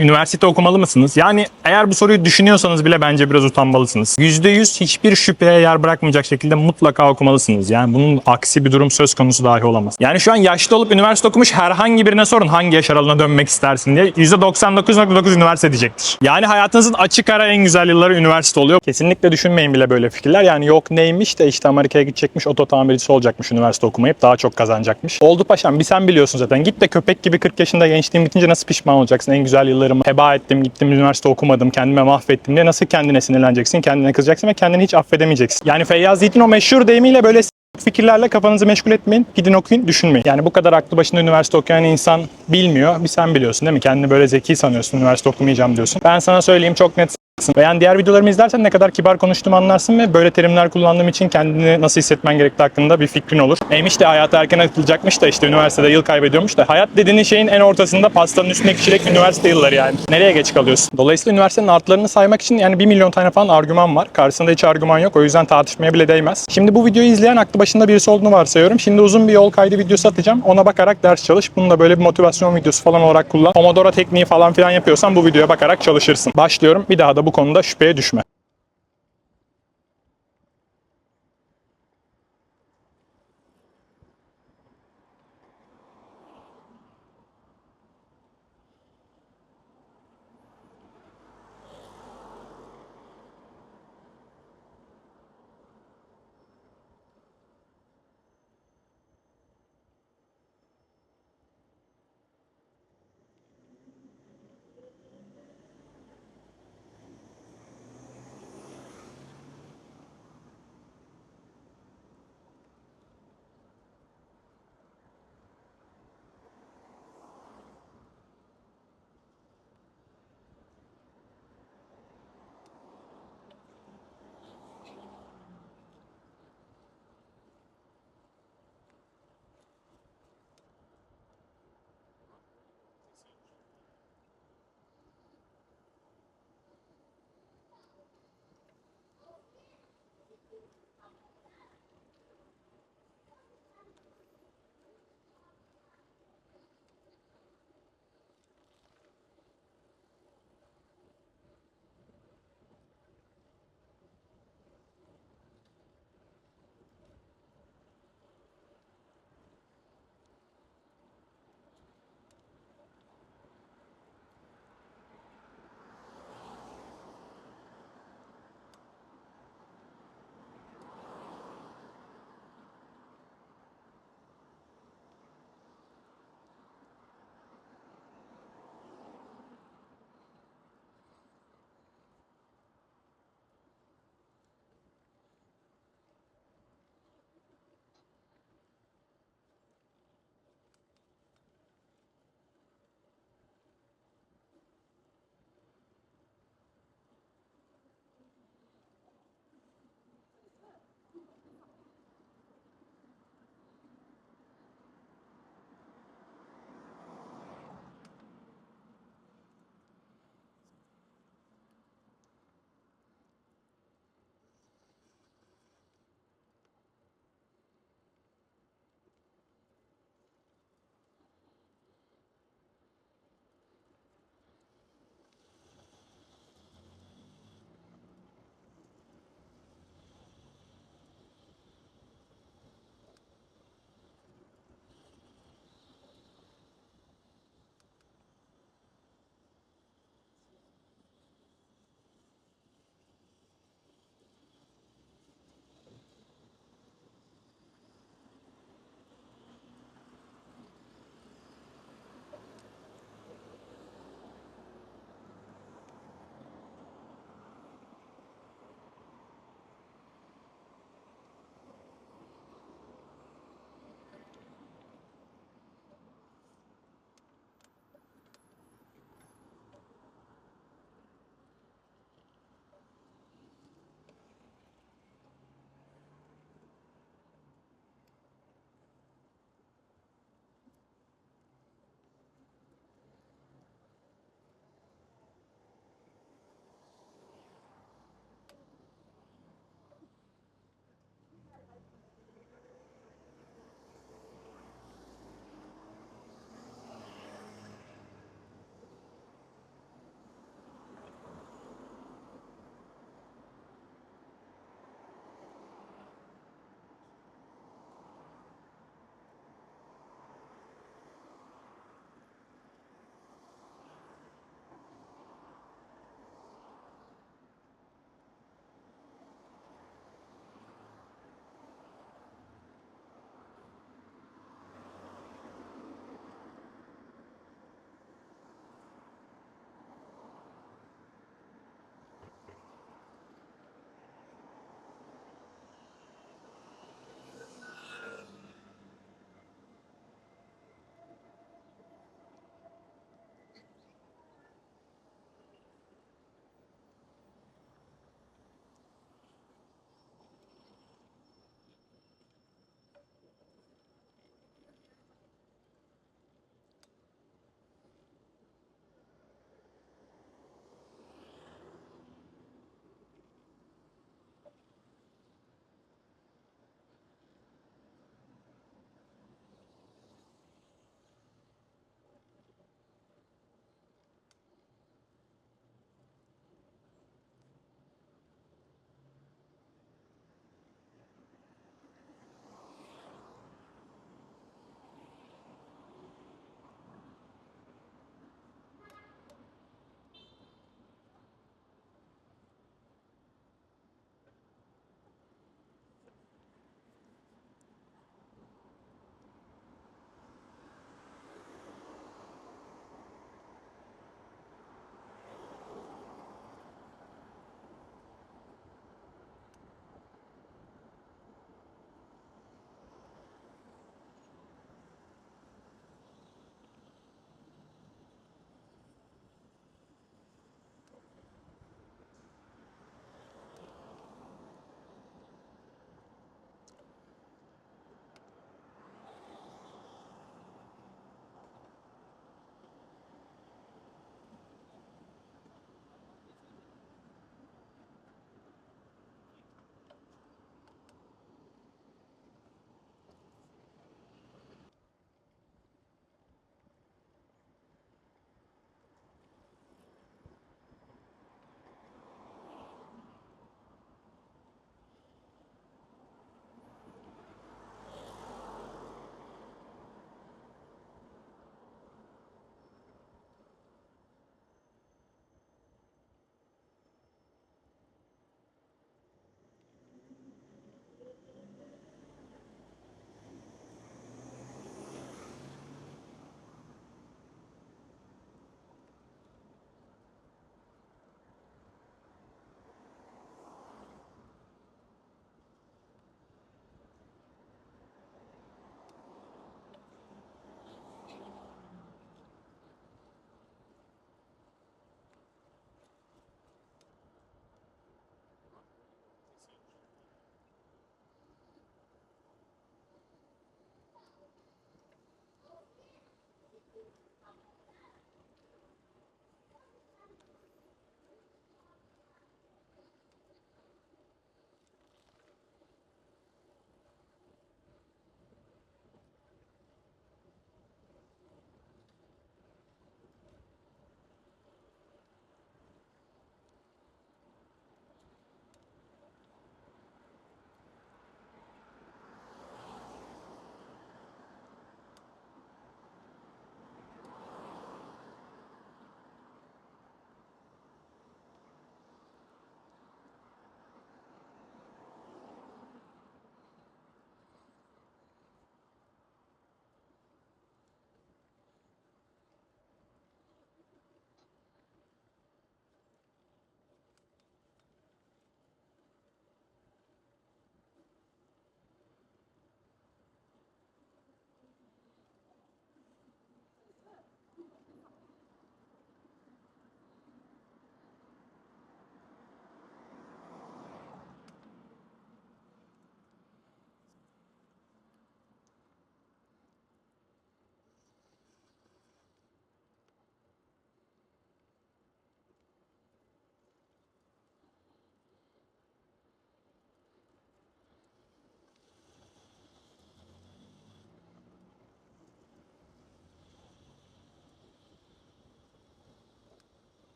Üniversite okumalı mısınız? Yani eğer bu soruyu düşünüyorsanız bile bence biraz utanmalısınız. %100 hiçbir şüpheye yer bırakmayacak şekilde mutlaka okumalısınız. Yani bunun aksi bir durum söz konusu dahi olamaz. Yani şu an yaşlı olup üniversite okumuş herhangi birine sorun hangi yaş aralığına dönmek istersin diye %99.9 üniversite diyecektir. Yani hayatınızın açık ara en güzel yılları üniversite oluyor. Kesinlikle düşünmeyin bile böyle fikirler. Yani yok neymiş de işte Amerika'ya gidecekmiş, oto tamircisi olacakmış üniversite okumayıp daha çok kazanacakmış. Oldu paşam bir sen biliyorsun zaten. Git de köpek gibi 40 yaşında gençliğin bitince nasıl pişman olacaksın? En güzel yıllarımı heba ettim, gittim üniversite okumadım, kendime mahvettim diye nasıl kendine sinirleneceksin, kendine kızacaksın ve kendini hiç affedemeyeceksin. Yani Feyyaz Yiğit'in o meşhur deyimiyle böyle fikirlerle kafanızı meşgul etmeyin. Gidin okuyun, düşünmeyin. Yani bu kadar aklı başında üniversite okuyan insan bilmiyor. Bir sen biliyorsun değil mi? Kendini böyle zeki sanıyorsun. Üniversite okumayacağım diyorsun. Ben sana söyleyeyim çok net s**sın. Ve yani diğer videolarımı izlersen ne kadar kibar konuştuğumu anlarsın ve böyle terimler kullandığım için kendini nasıl hissetmen gerektiği hakkında bir fikrin olur. Neymiş de hayata erken atılacakmış da işte üniversitede yıl kaybediyormuş da hayat dediğin şeyin en ortasında pastanın üstündeki çilek üniversite yılları yani. Nereye geç kalıyorsun? Dolayısıyla üniversitenin artlarını saymak için yani 1 milyon tane falan argüman var. Karşısında hiç argüman yok. O yüzden tartışmaya bile değmez. Şimdi bu videoyu izleyen aklı başında birisi olduğunu varsayıyorum. Şimdi uzun bir yol kaydı videosu atacağım. Ona bakarak ders çalış. Bunu da böyle bir motivasyon videosu falan olarak kullan. Pomodoro tekniği falan filan yapıyorsan bu videoya bakarak çalışırsın. Başlıyorum. Bir daha da bu konuda şüpheye düşme.